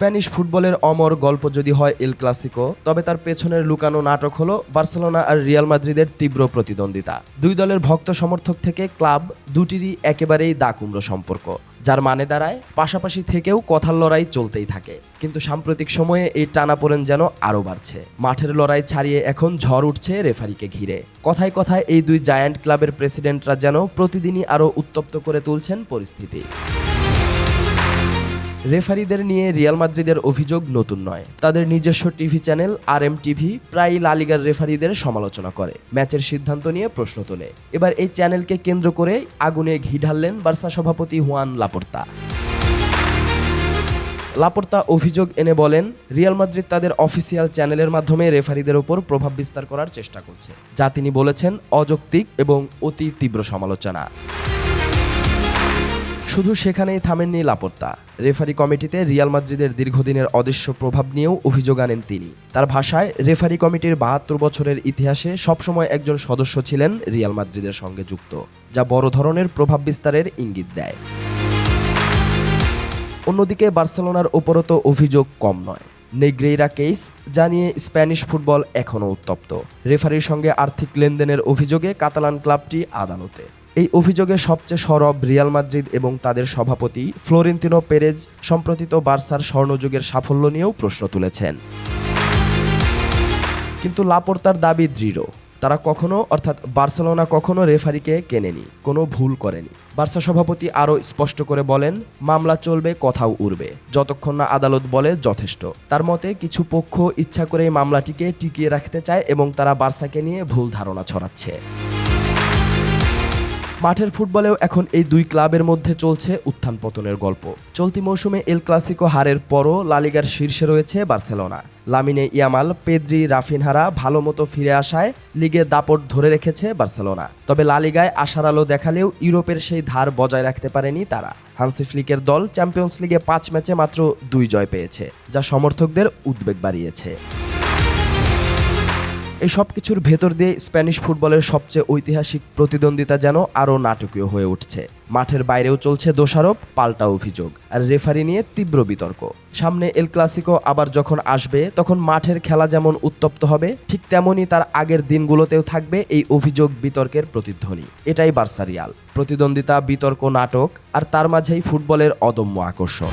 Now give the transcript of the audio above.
Spanish ফুটবলের অমর গল্প যদি হয় এল ক্লাসিকো, তবে তার পেছনের লুকানো নাটক হলো বার্সেলোনা আর রিয়াল মাদ্রিদের তীব্র প্রতিদ্বন্দ্বিতা। দুই দলের ভক্ত সমর্থক থেকে ক্লাব দুটিরই একেবারেই দাকুমড়ো সম্পর্ক, যার মানে দাঁড়ায় পাশাপাশি থেকেও কথার লড়াই চলতেই থাকে। কিন্তু সাম্প্রতিক সময়ে এই টানাপোড়েন যেন আরও বাড়ছে। মাঠের লড়াই ছাড়িয়ে এখন ঝড় উঠছে রেফারিকে ঘিরে। কথায় কথায় এই দুই জায়ান্ট ক্লাবের প্রেসিডেন্টরা যেন প্রতিদিনই আরও উত্তপ্ত করে তুলছেন পরিস্থিতি। রেফারিদের নিয়ে রিয়াল মাদ্রিদের অভিযোগ নতুন নয়। তাদের নিজস্ব TV channel R M TV প্রায় লালিগার রেফারিদের সমালোচনা করে। ম্যাচের সিদ্ধান্ত নিয়ে প্রশ্ন তোলে। এবার এই চ্যানেলকে কেন্দ্র করে আগুনে ঘি ঢাললেন বার্সা সভাপতি হুয়ান লাপোর্তা। লাপোর্তা অভিযোগ এনে বলেন, রিয়াল মাদ্রিদ তাদের অফিসিয়াল চ্যানেলের মাধ্যমে রেফারিদের ওপর প্রভাব বিস্তার করার চেষ্টা করছে। যা তিনি বলেছেন অযৌক্তিক এবং অতি তীব্র সমালোচনা। শুধু সেখানেই থামেননি লাপোর্তা রেফারি কমিটিতে রিয়াল মাদ্রিদের দীর্ঘদিনের অদৃশ্য প্রভাব নিয়েও অভিযোগ আনেন তিনি। তার ভাষায়, রেফারি কমিটির বাহাত্তর বছরের ইতিহাসে সবসময় একজন সদস্য ছিলেন রিয়াল মাদ্রিদের সঙ্গে যুক্ত, যা বড় ধরনের প্রভাব বিস্তারের ইঙ্গিত দেয়। অন্যদিকে বার্সেলোনার ওপরও তো অভিযোগ কম নয়। নেগ্রেইরা কেস জানিয়ে স্প্যানিশ ফুটবল এখনও উত্তপ্ত। রেফারির সঙ্গে আর্থিক লেনদেনের অভিযোগে কাতালান ক্লাবটি আদালতে। এই অভিযোগে সবচেয়ে সরব রিয়াল মাদ্রিদ এবং তাদের সভাপতি ফ্লোরেন্তিনো পেরেজ সম্প্রতিত বার্সার স্বর্ণযুগের সাফল্য নিয়েও প্রশ্ন তুলেছেন। কিন্তু লাপোর্তার দাবি দৃঢ়। তারা কখনো, অর্থাৎ বার্সেলোনা কখনো রেফারিকে কেনেনি, কোনো ভুল করেনি। বার্সা সভাপতি আরও স্পষ্ট করে বলেন, মামলা চলবে, কথাও উড়বে। যতক্ষণ না আদালত বলে, যথেষ্ট। তার মতে, কিছু পক্ষ ইচ্ছা করে মামলাটিকে টিকিয়ে রাখতে চায় এবং তারা বার্সাকে নিয়ে ভুল ধারণা ছড়াচ্ছে। মাঠের ফুটবলেও এখন এই দুই ক্লাবের মধ্যে চলছে উত্থান পতনের গল্প। চলতি মৌসুমে এল ক্লাসিকো হারের পরও লালিগার শীর্ষে রয়েছে বার্সেলোনা। লামিনে ইয়ামাল, পেদ্রি, রাফিনহারা ভালো মতো ফিরে আসায় লিগে দাপট ধরে রেখেছে বার্সেলোনা। তবে লালিগায় আশার আলো দেখালেও ইউরোপের সেই ধার বজায় রাখতে পারেনি তারা। হান্সি ফ্লিকের দল চ্যাম্পিয়ন্স লিগে পাঁচ ম্যাচে মাত্র দুই জয় পেয়েছে, যা সমর্থকদের উদ্বেগ বাড়িয়েছে। এই সব কিছুর ভেতর দিয়ে স্প্যানিশ ফুটবলের সবচেয়ে ঐতিহাসিক প্রতিদ্বন্দ্বিতা যেন আরও নাটকীয় হয়ে উঠছে। মাঠের বাইরেও চলছে দোষারোপ, পাল্টা অভিযোগ। আর রেফারি নিয়ে তীব্র বিতর্ক। সামনে এল ক্লাসিকো আবার যখন আসবে, তখন মাঠের খেলা যেমন উত্তপ্ত হবে, ঠিক তেমনই তার আগের দিনগুলোতেও থাকবে এই অভিযোগ বিতর্কের প্রতিধ্বনি। এটাই বার্সারিয়াল প্রতিদ্বন্দ্বিতা, বিতর্ক, নাটক, আর তার মাঝেই ফুটবলের অদম্য আকর্ষণ।